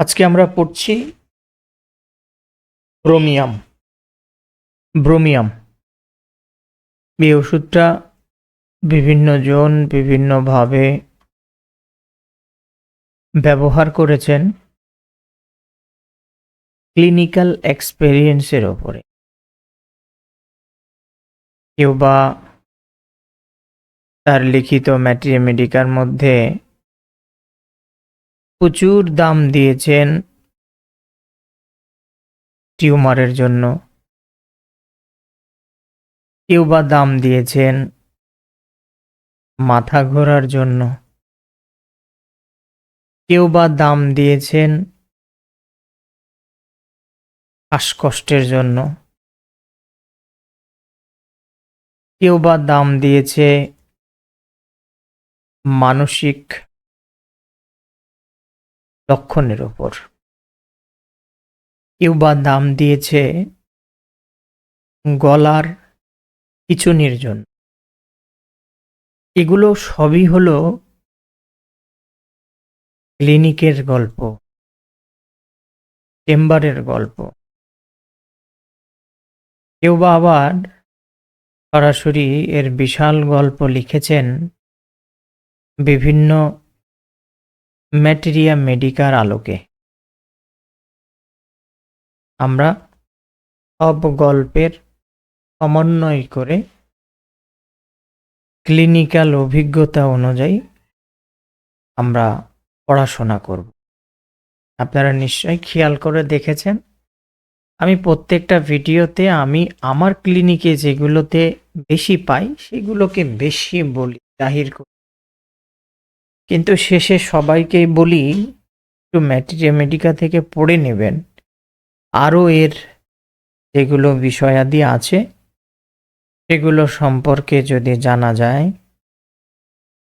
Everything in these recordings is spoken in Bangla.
আজকে আমরা পড়ছি ব্রোমিয়াম ব্রোমিয়াম। এই ওষুধটা বিভিন্ন জন বিভিন্নভাবে ব্যবহার করেছেন ক্লিনিক্যাল এক্সপেরিয়েন্সের ওপরে। কেউ বা তার লিখিত ম্যাট্রিমেডিকার মধ্যে প্রচুর দাম দিয়েছেন টিউমারের জন্য। কেউ বা দাম দিয়েছেন মাথা ঘোরার জন্য। কেউ বা দাম দিয়েছেন শ্বাসকষ্টের জন্য। কেউ বা দাম দিয়েছে মানসিক লক্ষণের ওপর কেউ বা দাম দিয়েছে গলার খিচুনির জন্য। এগুলো সবই হলো ক্লিনিকের গল্প, চেম্বারের গল্প। কেউ বা আবার সরাসরি এর বিশাল গল্প লিখেছেন বিভিন্ন ম্যাটেরিয়া মেডিকার আলোকে। আমরা সব গল্পের সমন্বয় করে ক্লিনিক্যাল অভিজ্ঞতা অনুযায়ী আমরা পড়াশোনা করব। আপনারা নিশ্চয়ই খেয়াল করে দেখেছেন, আমি প্রত্যেকটা ভিডিওতে আমি আমার ক্লিনিকে যেগুলোতে বেশি পাই, সেগুলোকে বেশি বলি, জাহির করি। কিন্তু শেষে সবাইকেই বলি, একটু ম্যাটেরিয়া মেডিকা থেকে পড়ে নেবেন। আরও এর যেগুলো বিষয়াদি আছে, সেগুলো সম্পর্কে যদি জানা যায়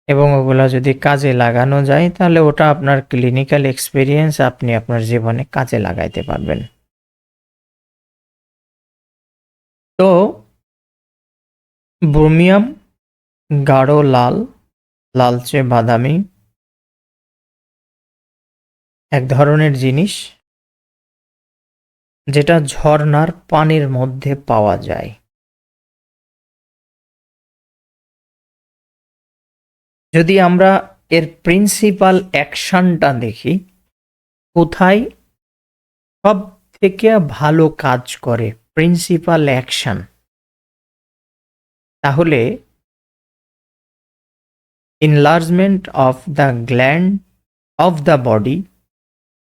এবং ওগুলো যদি কাজে লাগানো যায়, তাহলে ওটা আপনার ক্লিনিক্যাল এক্সপিরিয়েন্স আপনি আপনার জীবনে কাজে লাগাইতে পারবেন। তো, ব্রোমিয়াম গাঢ় লাল লালচে বাদামি, এক ধরনের জিনিস যেটা ঝর্ণার পানির মধ্যে পাওয়া যায়। যদি আমরা এর প্রিন্সিপাল অ্যাকশনটা দেখি, কোথায় সব থেকে ভালো কাজ করে প্রিন্সিপাল অ্যাকশন তাহলে enlargement of the gland of the body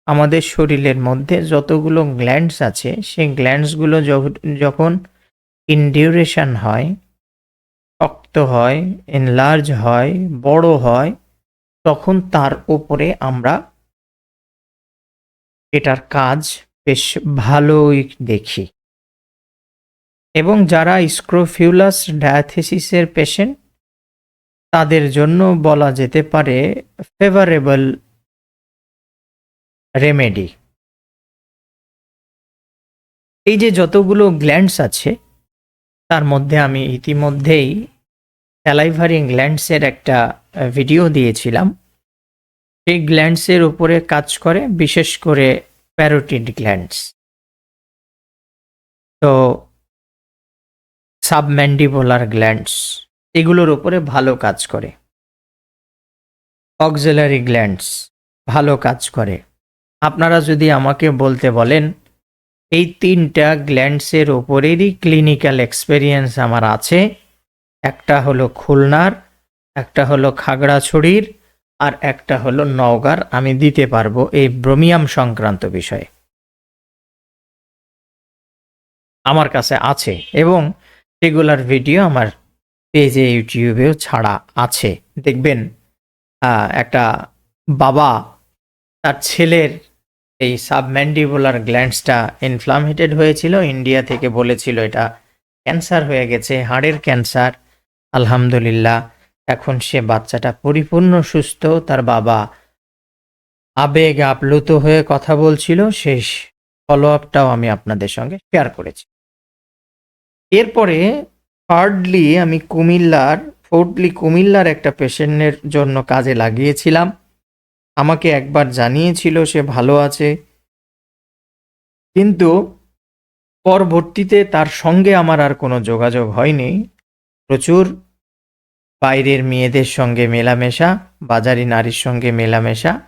আমাদের শরীরের মধ্যে যতগুলো গ্ল্যান্ডস আছে, সেই গ্ল্যান্ডসগুলো যখন ইনডিউরেশন হয়, শক্ত হয় এনলার্জ হয়, বড় হয়, তখন তার উপরে আমরা এটার কাজ বেশ ভালোই দেখি। এবং যারা স্ক্রোফিউলাস ডায়াথেসিসের পেশেন্ট তাদের জন্য বলা যেতে পারে ফেভারেবল রেমেডি এই যে যতগুলো গ্ল্যান্ডস আছে, তার মধ্যে আমি ইতিমধ্যেই স্যালাইভারি গ্ল্যান্ডসের একটা ভিডিও দিয়েছিলাম। সেই গ্ল্যান্ডসের উপরে কাজ করে, বিশেষ করে প্যারোটিড গ্ল্যান্ডস তো সাবম্যান্ডিবোলার গ্ল্যান্ডস এগুলোর উপরে ভালো কাজ করে। অক্সিলারি গ্ল্যান্ডস, ভালো কাজ করে। আপনারা যদি আমাকে বলতে বলেন, এই তিনটা গ্ল্যান্ডসের ওপরেরই ক্লিনিক্যাল এক্সপেরিয়েন্স আমার আছে। একটা হলো খুলনার, একটা হলো খাগড়াছড়ির, আর একটা হলো নওগাঁর। আমি দিতে পারব এই ব্রোমিয়াম সংক্রান্ত বিষয়ে। আমার কাছে আছে এবং রেগুলার ভিডিও আমার পেজে ইউটিউবেও ছাড়া আছে। দেখবেন একটা বাবা তার ছেলের এই সাবম্যান্ডিবুলার গ্ল্যান্ডসটা ইনফ্লামেটেড হয়েছিল ইন্ডিয়া থেকে বলেছিল এটা ক্যান্সার হয়ে গেছে, হাড়ের ক্যান্সার। আলহামদুলিল্লাহ, এখন সে বাচ্চাটা পরিপূর্ণ সুস্থ, তার বাবা আবেগ আপ্লুত হয়ে কথা বলছিল সেই ফলো আপটাও আমি আপনাদের সঙ্গে শেয়ার করেছি। এরপরে থার্ডলি আমি কুমিল্লার ফোর্থলি কুমিল্লার একটা পেশেন্টের জন্য কাজে লাগিয়েছিলাম। আমাকে একবার জানিয়েছিল সে ভালো আছে। কিন্তু পরবর্তীতে তার সঙ্গে আমার আর কোনো যোগাযোগ হয়নি। প্রচুর বাইরের মেয়েদের সঙ্গে মেলামেশা, বাজারি নারীর সঙ্গে মেলামেশা।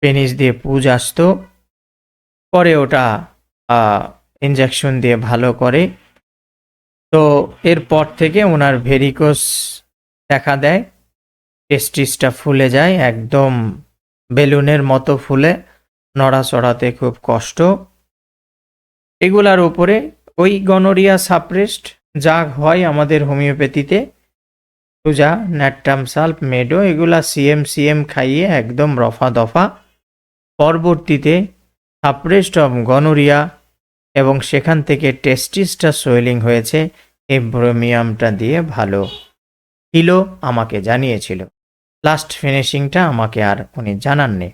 পেনিস দিয়ে পুজ আসতো। পরে ওটা ইঞ্জেকশন দিয়ে ভালো করে তো এরপর থেকে ওনার ভেরিকোস দেখা দেয় টেস্টিসটা ফুলে যায়, একদম বেলুনের মতো ফুলে, নড়াচড়াতে খুব কষ্ট। এগুলার উপরে ওই গনোরিয়া সাপ্রেস্ট যা হয় আমাদের হোমিওপ্যাথিতে সুজা ন্যাট্টাম সাল্প মেডো, এগুলা সিএম সিএম খাইয়ে একদম রফা দফা। পরবর্তীতে সাপ্রেস্ট অফ গনোরিয়া এবং সেখান থেকে টেস্টিসটা সোয়েলিং হয়েছে এই ব্রোমিয়ামটা দিয়ে ভালো। ছিল আমাকে জানিয়েছিল। লাস্ট ফিনিশিংটা আমাকে আর উনি জানাননি।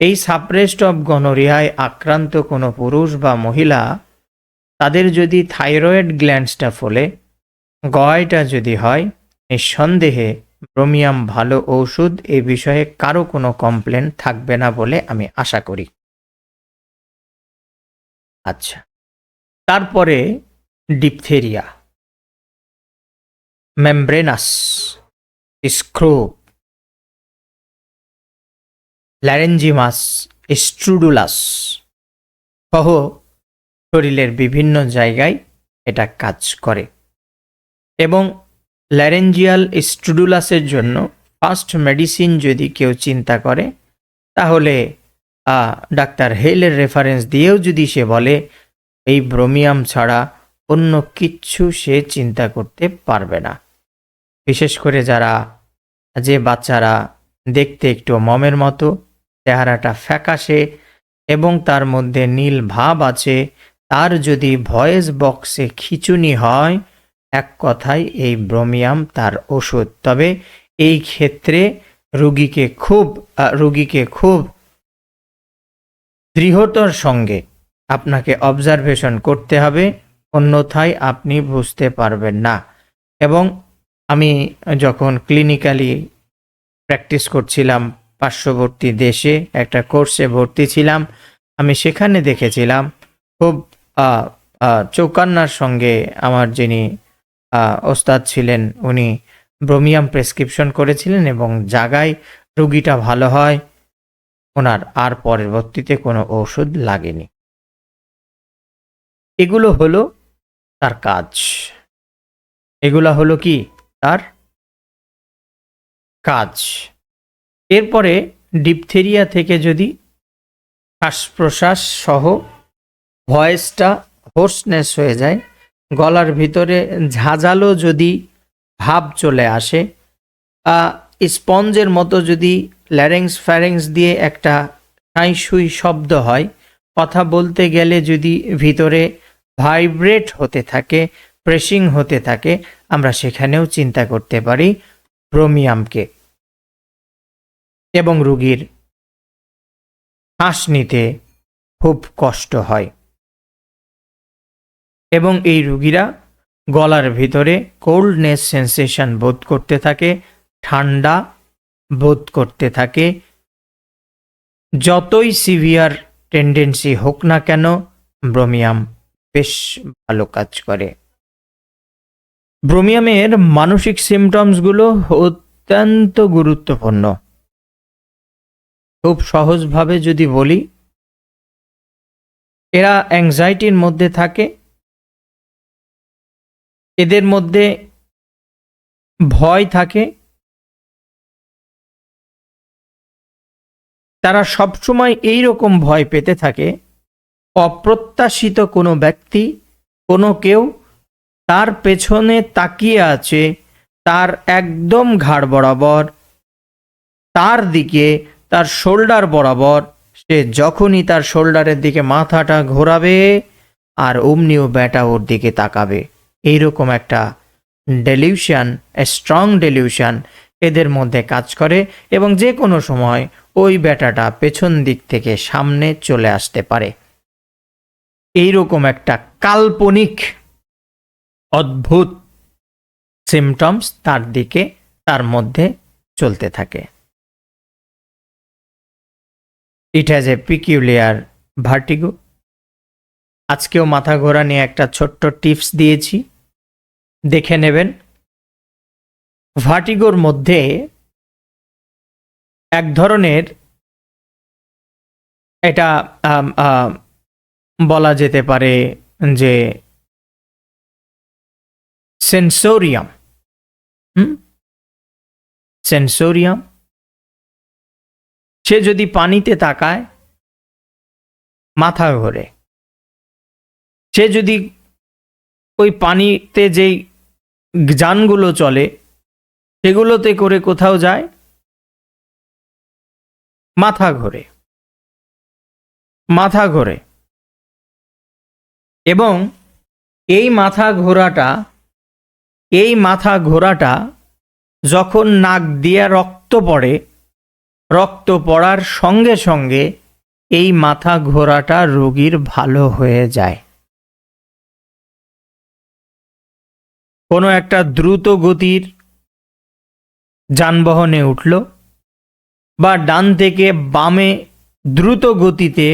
এই সাপ্রেস্ট অফ গনোরিয়ায় আক্রান্ত কোনো পুরুষ বা মহিলা, তাদের যদি থাইরয়েড গ্ল্যান্ডসটা ফলে, গয়টা যদি হয়, নিঃসন্দেহে ব্রোমিয়াম ভালো ঔষধ এ বিষয়ে কারও কোনো কমপ্লেন থাকবে না বলে আমি আশা করি। আচ্ছা। তারপরে ডিপথেরিয়া। মেমব্রেনাস স্ক্রোপ ল্যারেঞ্জিমাস, স্ট্রুডুলাস সহ শরীরের বিভিন্ন জায়গায় এটা কাজ করে। এবং ল্যারেঞ্জিয়াল স্ট্রুডুলাসের জন্য ফার্স্ট মেডিসিন যদি কেউ চিন্তা করে, তাহলে ডাক্তার হেলের রেফারেন্স দিয়েও যদি সে বলে, এই ব্রোমিয়াম ছাড়া অন্য কিচ্ছু সে চিন্তা করতে পারবে না। বিশেষ করে যারা, যে বাচ্চারা দেখতে একটু মমের মতো, চেহারাটা ফ্যাকাশে এবং তার মধ্যে নীল ভাব আছে, তার যদি ভয়েস বক্সে খিচুনি হয়, এক কথায় এই ব্রোমিয়াম তার ওষুধ। তবে এই ক্ষেত্রে রুগীকে খুব রুগীকে খুব দৃঢ়তার সঙ্গে আপনাকে অবজারভেশন করতে হবে, অন্যথায় আপনি বুঝতে পারবেন না। এবং আমি যখন ক্লিনিক্যালি প্র্যাকটিস করছিলাম, পার্শ্ববর্তী দেশে একটা কোর্সে ভর্তি ছিলাম, আমি সেখানে দেখেছিলাম খুব চৌকান্নার সঙ্গে আমার যিনি ওস্তাদ ছিলেন, উনি ব্রোমিয়াম প্রেসক্রিপশন করেছিলেন এবং জাগায় রুগীটা ভালো হয়। ওনার আর পরবর্তীতে কোনো ওষুধ লাগেনি। এগুলো হলো তার কাজ। এগুলা হলো কি? তার কাজ। এরপরে ডিপথেরিয়া থেকে যদি শ্বাস প্রশ্বাস সহ ভয়েসটা হোর্সনেস হয়ে যায়, গলার ভিতরে ঝাঁঝালো যদি ভাব চলে আসে স্পঞ্জের মতো যদি ল্যারেংস ফ্যারেংস দিয়ে একটা সুই শব্দ হয়। কথা বলতে গেলে যদি ভিতরে ভাইব্রেট হতে থাকে, প্রেসিং হতে থাকে, আমরা সেখানেও চিন্তা করতে পারি ব্রোমিয়ামকে এবং রুগীর শ্বাস নিতে খুব কষ্ট হয়। এবং এই রুগীরা গলার ভিতরে কোল্ডনেস সেন্সেশন বোধ করতে থাকে, ঠান্ডা বোধ করতে থাকে। যতই সিভিয়ার টেন্ডেন্সি হোক না কেন, ব্রোমিয়াম বেশ ভালো কাজ করে। ব্রোমিয়ামের মানসিক সিমটমসগুলো অত্যন্ত গুরুত্বপূর্ণ। খুব সহজভাবে যদি বলি, এরা অ্যাংজাইটির মধ্যে থাকে। এদের মধ্যে ভয় থাকে। তারা সবসময় এই রকম ভয় পেতে থাকে। অপ্রত্যাশিত কোনো ব্যক্তি, কোনো কেউ তার পেছনে তাকিয়ে আছে, তার একদম ঘাড় বরাবর, তার দিকে তার শোল্ডার বরাবর, সে যখনই তার শোল্ডারের দিকে মাথাটা ঘোরাবে আর অমনিও ব্যাটা ওর দিকে তাকাবে। এইরকম একটা ডেলিউশন স্ট্রং ডেলিউশন এদের মধ্যে কাজ করে এবং যে কোনো সময় ওই ব্যাটাটা পেছন দিক থেকে সামনে চলে আসতে পারে। এইরকম একটা কাল্পনিক, অদ্ভুত সিমটমস তার দিকে, তার মধ্যে চলতে থাকে। It has a peculiar vertigo আজকেও মাথা ঘোরা নিয়ে একটা ছোট্ট টিপস দিয়েছি। দেখে নেবেন। ভার্টিগোর মধ্যে এক ধরনের এটা বলা যেতে পারে যে সেন্সোরিয়াম। সেন্সোরিয়াম। সে যদি পানিতে তাকায় মাথা ঘোরে। সে যদি ওই পানিতে যেই যানগুলো চলে, সেগুলোতে করে কোথাও যায় মাথা ঘোরে। মাথা ঘোরে। এবং এই মাথা ঘোরাটা, এই মাথা ঘোরাটা যখন নাক দিয়ে রক্ত পড়ে, রক্ত পড়ার সঙ্গে সঙ্গে এই মাথা ঘোরাটা রোগীর ভালো হয়ে যায়। কোনো একটা দ্রুত গতির যানবাহনে উঠল বা ডান থেকে বামে দ্রুত গতিতে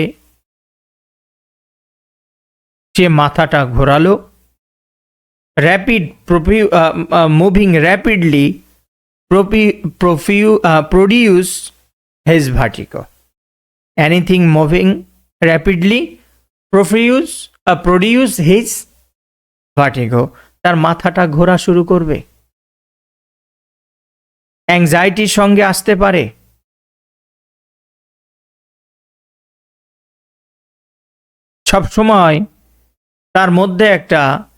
সে মাথাটা ঘোরালো। Rapid profuse moving rapidly profuse produce his vertigo anything moving rapidly profuse produce his vertigo তার মাথাটা ঘোরা শুরু করবে। অ্যাংজাইটির সঙ্গে আসতে পারে। সবসময় তার মধ্যে একটা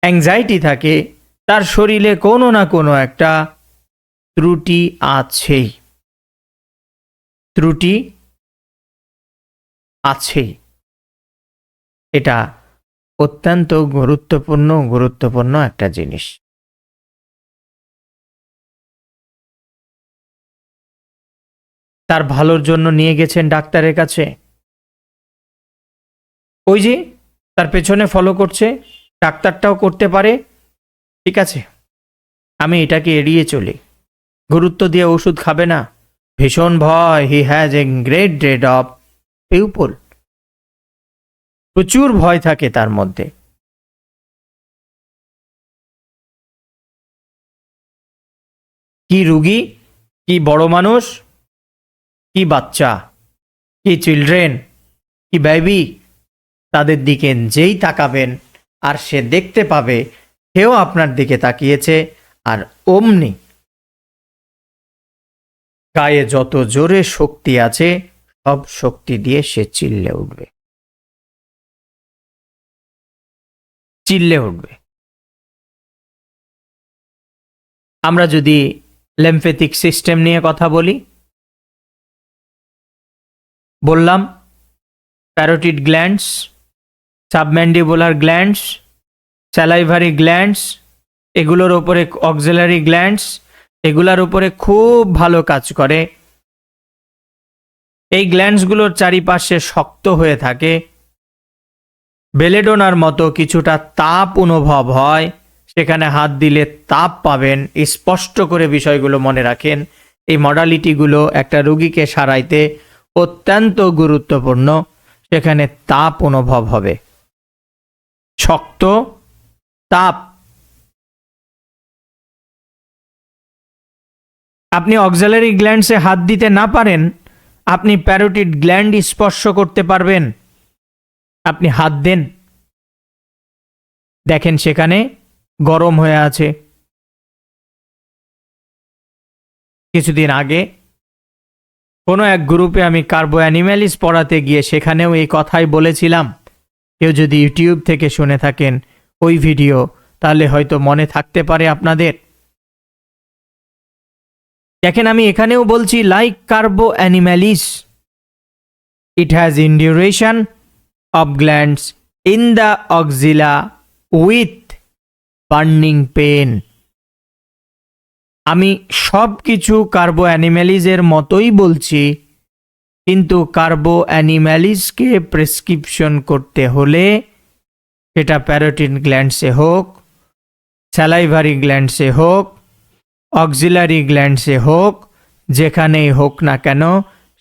অ্যাংজাইটি থাকে, তার শরীরে কোনো না কোনো একটা ত্রুটি আছেই। ত্রুটি আছেই। এটা অত্যন্ত গুরুত্বপূর্ণ গুরুত্বপূর্ণ একটা জিনিস। তার ভালোর জন্য নিয়ে গেছেন ডাক্তারের কাছে। ওই যে তার পেছনে ফলো করছে, ডাক্তারটাও করতে পারে। ঠিক আছে, আমি এটাকে এড়িয়ে চলি। গুরুত্ব দিয়ে ওষুধ খাবে না। ভীষণ ভয় he has a great dread of people প্রচুর ভয় থাকে তার মধ্যে। কি রুগী, কি বড় মানুষ, কি বাচ্চা, কি চিলড্রেন কি বেবি তাদের দিকে যেই তাকাবেন আর সে দেখতে পাবে, সেও আপনার দিকে তাকিয়েছে আর অমনি গায়ে যত জোরে শক্তি আছে, সব শক্তি দিয়ে সে চিল্লে উঠবে। চিল্লে উঠবে। আমরা যদি লেমফেটিক সিস্টেম নিয়ে কথা বলি, বললাম parotid glands submandibular glands, salivary glands, এগুলোর ওপরে অক্সিলারি গ্ল্যান্ডস, এগুলার উপরে খুব ভালো কাজ করে। এই গ্ল্যান্ডসগুলোর চারিপাশে শক্ত হয়ে থাকে। বেলেডোনার মতো কিছুটা তাপ অনুভব হয়। সেখানে হাত দিলে তাপ পাবেন। স্পষ্ট করে বিষয়গুলো মনে রাখেন। এই মডালিটিগুলো একটা রুগীকে সারাইতে অত্যন্ত গুরুত্বপূর্ণ। সেখানে তাপ অনুভব হবে। শক্ত তাপ। আপনি অক্সালারি গ্ল্যান্ডসে হাত দিতে না পারেন, আপনি প্যারোটিড গ্ল্যান্ড স্পর্শ করতে পারবেন। আপনি হাত দেন। দেখেন সেখানে গরম হয়ে আছে। কিছুদিন আগে কোনো এক গ্রুপে আমি কার্বো অ্যানিম্যালিস পড়াতে গিয়ে সেখানেও এই কথাই বলেছিলাম। কেউ যদি ইউটিউব থেকে শুনে থাকেন ওই ভিডিও, তাহলে হয়তো মনে থাকতে পারে আপনাদের। দেখেন, আমি এখানেও বলছি like carbo animalis it has induration of glands in the axilla with burning pain আমি সব কিছু কার্বো অ্যানিম্যালিজের মতোই বলছি। কিন্তু কার্বো অ্যানিম্যালিজকে প্রেসক্রিপশন করতে হলে সেটা প্যারোটিন গ্ল্যান্ডসে হোক স্যালাইভারি গ্ল্যান্ডসে হোক অক্সিলারি গ্ল্যান্ডসে হোক, যেখানেই হোক না কেন,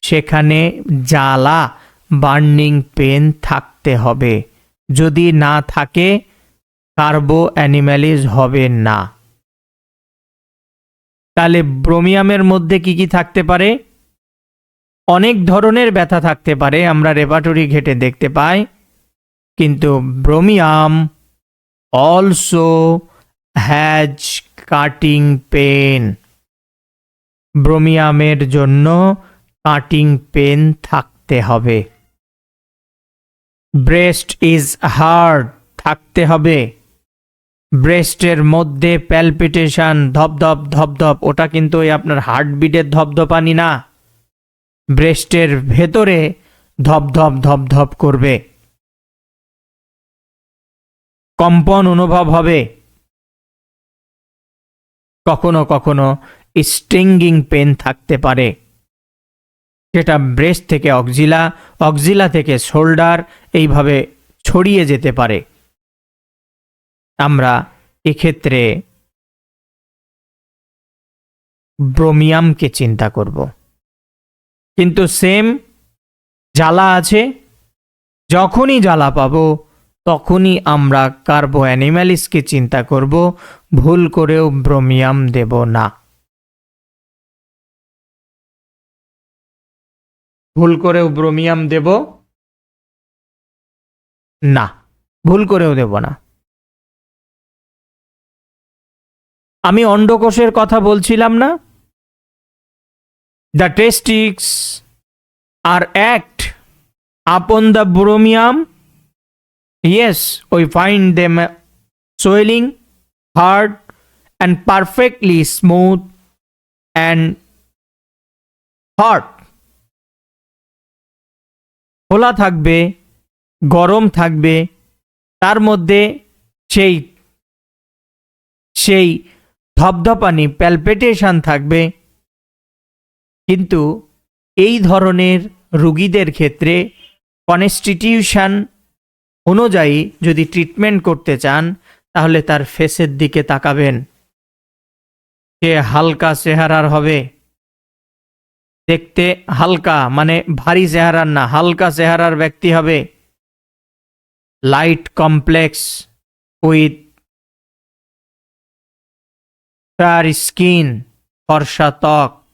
সেখানে জ্বালা বার্নিং পেন থাকতে হবে। যদি না থাকে কার্বো অ্যানিম্যালিজ হবে না। তাহলে ব্রোমিয়ামের মধ্যে কি কি থাকতে পারে? অনেক ধরনের ব্যথা থাকতে পারে, আমরা রেপাটরি ঘেটে দেখতে পাই। কিন্তু bromium, also, has cutting pain. ব্রোমিয়ামের জন্য কাটিং পেন থাকতে হবে। ব্রেস্ট ইজ হার্ড, থাকতে হবে। ব্রেস্টের মধ্যে প্যালপিটেশন, ধপধপ ধপধপ, ওটা কিন্তু ওই আপনার হার্টবিটের ধপধপানি না। ব্রেস্টের ভেতরে ধপধপ ধপধপ করবে। কম্পন অনুভব হবে। কখনো কখনো স্ট্রিঙ্গিং পেন থাকতে পারে। যেটা ব্রেস্ট থেকে অক্সিলা অক্সিলা থেকে শোল্ডার এইভাবে ছড়িয়ে যেতে পারে। আমরা এক্ষেত্রে ব্রোমিয়ামকে চিন্তা করব। কিন্তু সেম জ্বালা আছে। যখনই জ্বালা পাবো, তখনই আমরা কার্বো অ্যানিম্যালিসকে চিন্তা করব, ভুল করেও ব্রোমিয়াম দেব না। ভুল করেও ব্রোমিয়াম দেব না। ভুল করেও দেব না। আমি অন্ডকোষের কথা বলছিলাম না? The testicles are act upon the bromium Yes, we find them swelling, hard, and perfectly smooth and hot. খোলা থাকবে গরম থাকবে তার মধ্যে সেই সেই ধপধপানি প্যালপেটেশন থাকবে কিন্তু এই ধরনের রুগীদের ক্ষেত্রে কনস্টিটিউশন অনুযায়ী যদি ট্রিটমেন্ট করতে চান, তাহলে তার ফেসের দিকে তাকাবেন। সে হালকা চেহারার হবে। দেখতে হালকা মানে ভারী চেহারার না, হালকা চেহারার ব্যক্তি হবে। লাইট কমপ্লেক্স উইথ তার স্কিন ফর্সা ত্বক।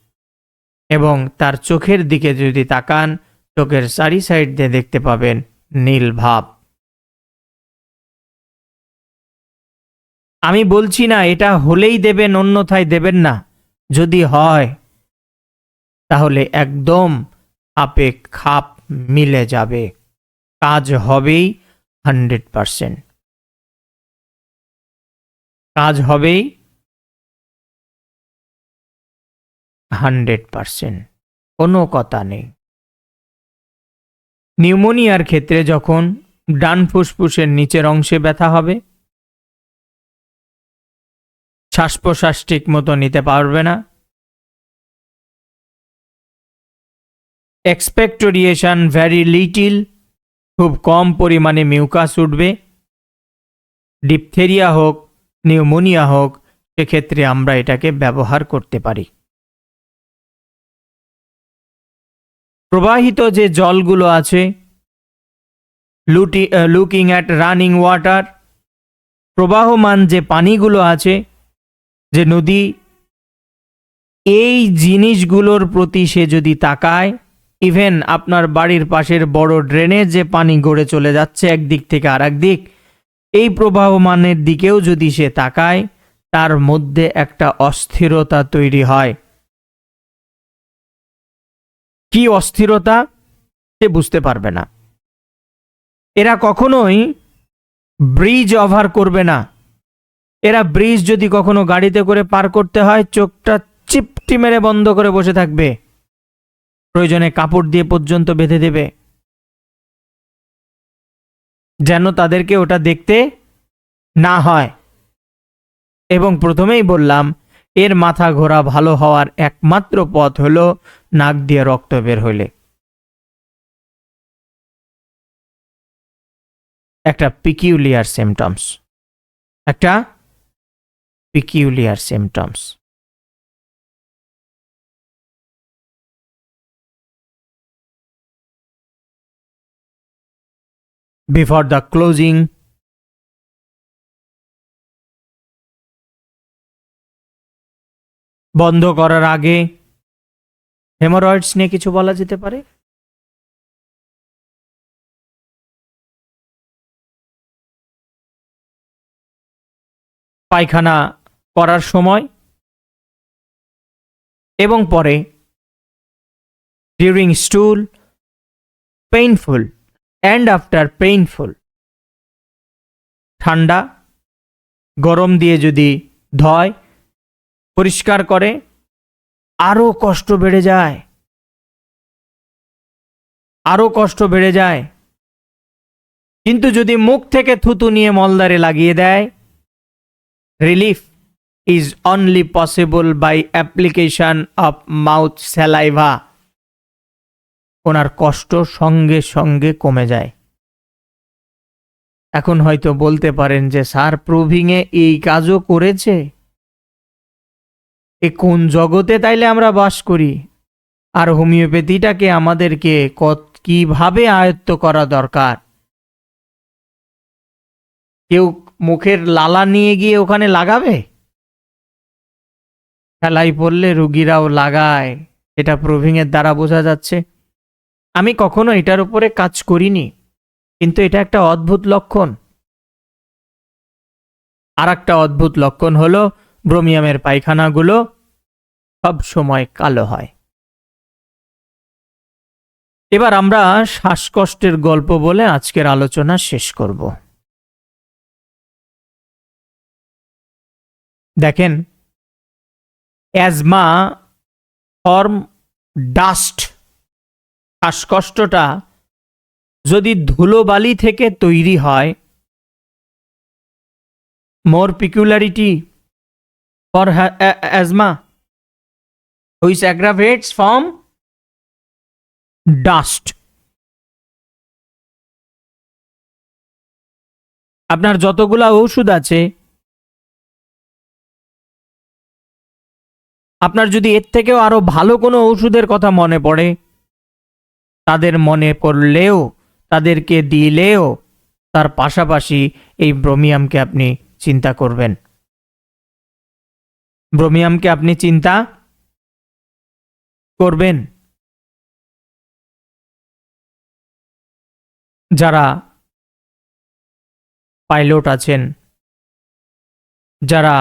এবং তার চোখের দিকে যদি তাকান, চোখের চারি সাইড দিয়ে দেখতে পাবেন নীল ভাব। আমি বলছি না, এটা হলেই দেবেন, অন্যথায় দেবেন না। যদি হয়, তাহলে একদম আপে খাপ মিলে যাবে। কাজ হবেই হান্ড্রেড পারসেন্ট। কাজ হবেই হান্ড্রেড পারসেন্ট। কোনো কথা নেই। নিউমোনিয়ার ক্ষেত্রে যখন ডান ফুসফুসের নিচের অংশে ব্যথা হবে শ্বাস প্রশ্বাস ঠিক মতো নিতে পারবে না। এক্সপেক্টোরিয়েশন ভ্যারি লিটিল, খুব কম পরিমাণে মিউকাস উঠবে। ডিপথেরিয়া হোক, নিউমোনিয়া হোক সেক্ষেত্রে আমরা এটাকে ব্যবহার করতে পারি। প্রবাহিত যে জলগুলো আছে লুটি লুকিং অ্যাট রানিং ওয়াটার প্রবাহমান যে পানিগুলো আছে, যে নদী, এই জিনিসগুলোর প্রতি সে যদি তাকায় ইভেন আপনার বাড়ির পাশের বড় ড্রেনে যে পানি গড়ে চলে যাচ্ছে একদিক থেকে আর দিক, এই প্রবাহমানের দিকেও যদি সে তাকায়, তার মধ্যে একটা অস্থিরতা তৈরি হয়। কি অস্থিরতা সে বুঝতে পারবে না। এরা কখনোই ব্রিজ ওভার করবে না। এরা ব্রিজ যদি কখনো গাড়িতে করে পার করতে হয়, চোখটা চিপটি মেরে বন্ধ করে বসে থাকবে। প্রয়োজনে কাপড় দিয়ে পর্যন্ত বেঁধে দেবে। যেন তাদেরকে ওটা দেখতে না হয়। এবং প্রথমেই বললাম, এর মাথা ঘোরা ভালো হওয়ার একমাত্র পথ হলো নাক দিয়ে রক্ত বের হইলে। একটা পিকিউলিয়ার সিমটমস একটা peculiar symptoms before the closing বন্ধ করার আগে হেমোরয়েডস নিয়ে কিছু বলা যেতে পারে? পায়খানা করার সময় এবং পরে। During stool painful and after painful ঠান্ডা, গরম দিয়ে যদি ধয়, পরিষ্কার করে আরও কষ্ট বেড়ে যায়। আরও কষ্ট বেড়ে যায়। কিন্তু যদি মুখ থেকে থুতু নিয়ে মলদারে লাগিয়ে দেয় relief is only possible by application of mouth saliva ওনার কষ্ট সঙ্গে সঙ্গে কমে যায়। এখন হয়তো বলতে পারেন যে, স্যার প্রুভিংয়ে এই কাজও করেছে? এ কোন জগতে তাইলে আমরা বাস করি? আর হোমিওপ্যাথিটাকে আমাদেরকে কত, কীভাবে আয়ত্ত করা দরকার? কেউ মুখের লালা নিয়ে গিয়ে ওখানে লাগাবে? খেলাই পড়লে রুগীরাও লাগায়, এটা প্রুভিংয়ের দ্বারা বোঝা যাচ্ছে। আমি কখনো এটার উপরে কাজ করিনি, কিন্তু এটা একটা অদ্ভুত লক্ষণ। আর একটা অদ্ভুত লক্ষণ হলো ব্রোমিয়ামের পায়খানাগুলো সব সময় কালো হয়। এবার আমরা শ্বাসকষ্টের গল্প বলে আজকের আলোচনা শেষ করব। দেখেন, অ্যাজমা, ফর্ম, ডাস্ট, শ্বাসকষ্টটা যদি ধুলোবালি থেকে তৈরি হয়, more peculiarity for asthma which aggravates from dust আপনার যতগুলা ঔষধ আছে, আপনার যদি এর থেকেও আরও ভালো কোনো ওষুধের কথা মনে পড়ে, তাদের মনে করলেও তাদেরকে দিলেও, তার পাশাপাশি এই ব্রোমিয়ামকে আপনি চিন্তা করবেন। ব্রোমিয়ামকে আপনি চিন্তা করবেন। যারা পাইলট আছেন, যারা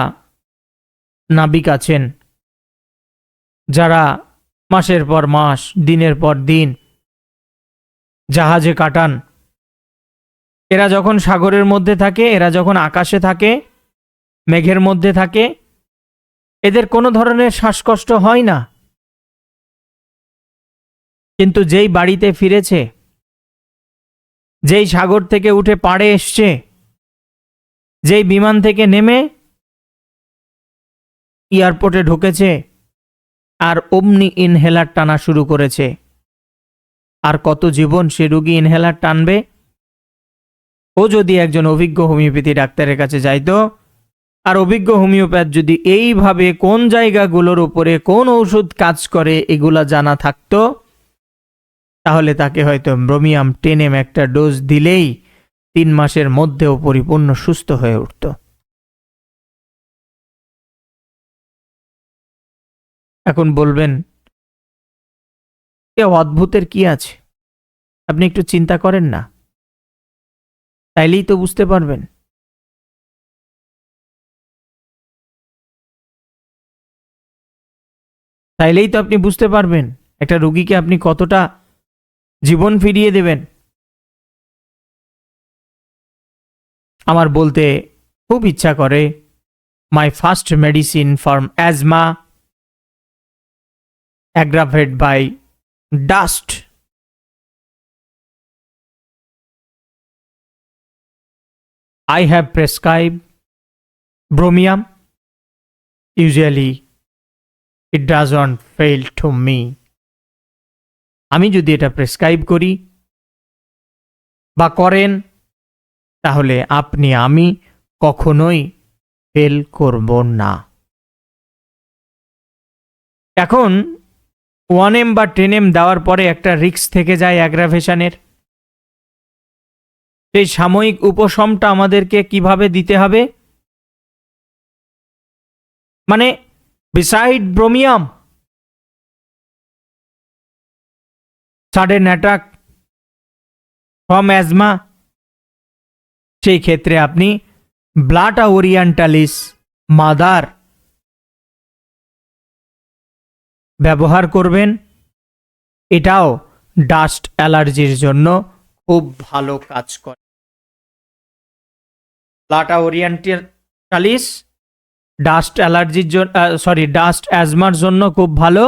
নাবিক আছেন, যারা মাসের পর মাস, দিনের পর দিন জাহাজে কাটান, এরা যখন সাগরের মধ্যে থাকে, এরা যখন আকাশে থাকে, মেঘের মধ্যে থাকে এদের কোনো ধরনের শ্বাসকষ্ট হয় না। কিন্তু যেই বাড়িতে ফিরেছে, যেই সাগর থেকে উঠে পাড়ে এসছে, যেই বিমান থেকে নেমে এয়ারপোর্টে ঢুকেছে আর অমনি ইনহেলার টানা শুরু করেছে। আর কত জীবন সে রুগী ইনহেলার টানবে? ও যদি একজন অভিজ্ঞ হোমিওপ্যাথি ডাক্তারের কাছে যাইতো আর অভিজ্ঞ হোমিওপ্যাথ যদি এইভাবে কোন জায়গাগুলোর উপরে কোন ঔষধ কাজ করে, এগুলা জানা থাকতো, তাহলে তাকে হয়তো ব্রোমিয়াম টেনেম একটা ডোজ দিলেই তিন মাসের মধ্যেও পরিপূর্ণ সুস্থ হয়ে উঠত। এখন বলবেন, এ অদ্ভুতের কি আছে? আপনি একটু চিন্তা করেন না। তাইলেই তো বুঝতে পারবেন। তাইলেই তো আপনি বুঝতে পারবেন একটা রুগীকে আপনি কতটা জীবন ফিরিয়ে দেবেন আমার বলতে খুব ইচ্ছা করে my first medicine for asthma aggravate by dust I have prescribed bromium. Usually, it doesn't fail to me আমি যদি এটা প্রেসক্রাইব করি বা করেন, তাহলে আপনি, আমি কখনোই ফেল করব না। এখন ওয়ান এম বা টেন এম দেওয়ার পরে একটা রিক্স থেকে যায় অ্যাগ্রাভেশনের সেই সাময়িক উপশমটা আমাদেরকে কীভাবে দিতে হবে? মানে beside bromium sudden attack from asthma সেই ক্ষেত্রে আপনি ব্লাটা ওরিয়েন্টালিস মাদার ব্যবহার করবেন। এটাও ডাস্ট অ্যালার্জির জন্য খুব ভালো কাজ করে। ব্লাটা ওরিয়েন্টালিস ডাস্ট অ্যালার্জির জন্য সরি ডাস্ট অ্যাজমার জন্য খুব ভালো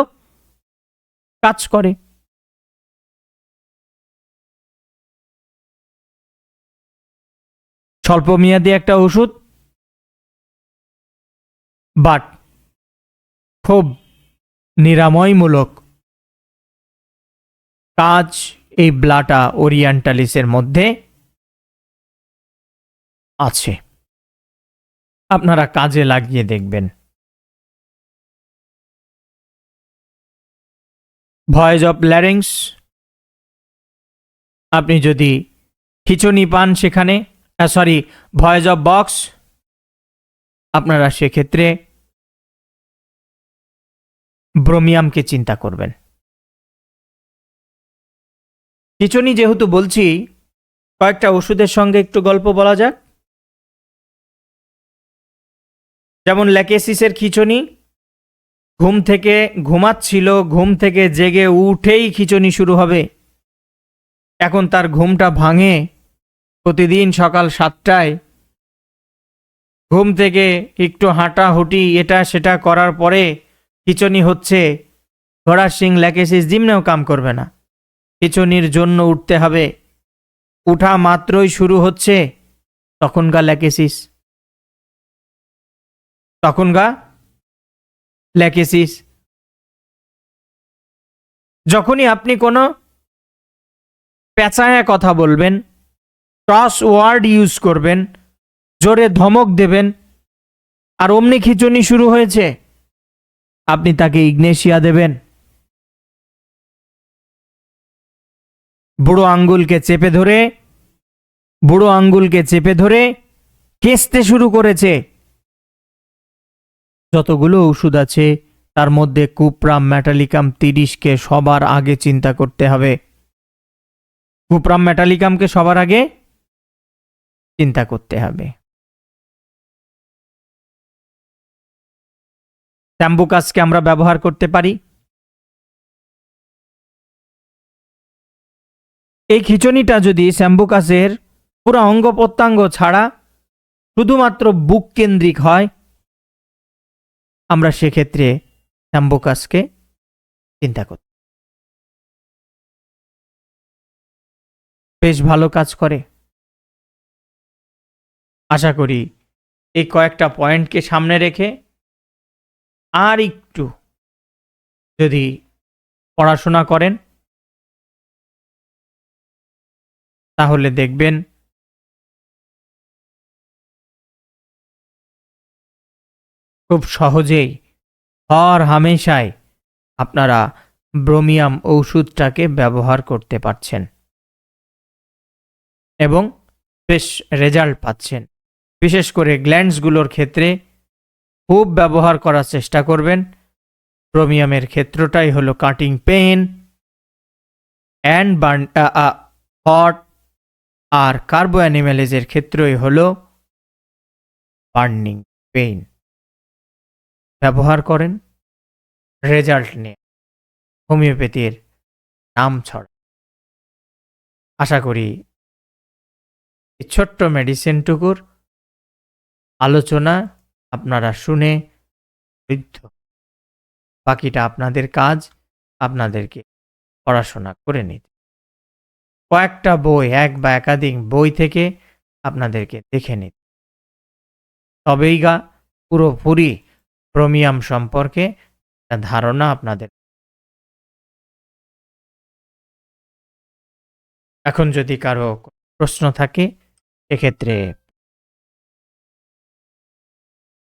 কাজ করে। স্বল্পমেয়াদী একটা ওষুধ বাট খুব নিরাময়মূলক কাজ এই ব্লাটা ওরিয়েন্টালিসের মধ্যে আছে। আপনারা কাজে লাগিয়ে দেখবেন। ভয়েস অফ ল্যারিংস, আপনি যদি খিচুনি পান সেখানে সরি ভয়েস অফ বক্স, আপনারা সেক্ষেত্রে ব্রোমিয়ামকে চিন্তা করবেন। খিচুনি যেহেতু বলছি, কয়েকটা ওষুধের সঙ্গে একটু গল্প বলা যাক। যেমন ল্যাকেসিসের খিচুনি, ঘুম থেকে ঘুমাচ্ছিল, ঘুম থেকে জেগে উঠেই খিচুনি শুরু হবে। এখন তার ঘুমটা ভাঙে প্রতিদিন সকাল সাতটায়। ঘুম থেকে একটু হাঁটাহুটি, এটা সেটা করার পরে খিচুনি হচ্ছে, ঘোড়ার সিং ল্যাকেসিস জিমনেও কাম করবে না। খিচুনির জন্য উঠতে হবে। উঠা মাত্রই শুরু হচ্ছে তখনকার ল্যাকেসিস। তখনকার ল্যাকেসিস যখনই আপনি কোনো পেঁচায়া কথা বলবেন ক্রস ওয়ার্ড ইউজ করবেন, জোরে ধমক দেবেন, আর অমনি খিচুনি শুরু হয়েছে, আপনি তাকে ইগনেশিয়া দেবেন। বুড়ো আঙ্গুলকে চেপে ধরে, বুড়ো আঙ্গুলকে চেপে ধরে কেসতে শুরু করেছে। যতগুলো ওষুধ আছে, তার মধ্যে কুপ্রাম ম্যাটালিকাম তিরিশকে সবার আগে চিন্তা করতে হবে। কুপ্রাম ম্যাটালিকামকে সবার আগে চিন্তা করতে হবে। ট্যাম্বুকাসকে আমরা ব্যবহার করতে পারি। এই খিচুনিটা যদি স্যাম্বুকাসের পুরো অঙ্গ প্রত্যঙ্গ ছাড়া শুধুমাত্র বুক কেন্দ্রিক হয় আমরা সেক্ষেত্রে স্যাম্বুকাসকে চিন্তা করি। বেশ ভালো কাজ করে। আশা করি এই কয়েকটা পয়েন্টকে সামনে রেখে আর একটু যদি পড়াশোনা করেন, তাহলে দেখবেন খুব সহজেই, হর হামেশায় আপনারা ব্রোমিয়াম ঔষধটাকে ব্যবহার করতে পারছেন এবং বেশ রেজাল্ট পাচ্ছেন। বিশেষ করে গ্ল্যান্ডসগুলোর ক্ষেত্রে খুব ব্যবহার করার চেষ্টা করবেন। ব্রোমিয়ামের ক্ষেত্রটাই হলো cutting pain and burn hot R carbo অ্যানিমেলেজের ক্ষেত্রই হলো বার্নিং পেইন। ব্যবহার করেন। রেজাল্ট নিয়ে হোমিওপ্যাথির নাম ছড়া আশা করি এই ছোট্ট মেডিসিনটুকুর আলোচনা আপনারা শুনে বৃদ্ধ। বাকিটা আপনাদের কাজ, আপনাদেরকে পড়াশোনা করে নিতে। কয়েকটা বই, এক বা একাধিক বই থেকে আপনাদেরকে দেখে নিতে। তবেই গা পুরোপুরি ক্রোমিয়াম সম্পর্কে ধারণা আপনাদের। এখন যদি কারও প্রশ্ন থাকে এক্ষেত্রে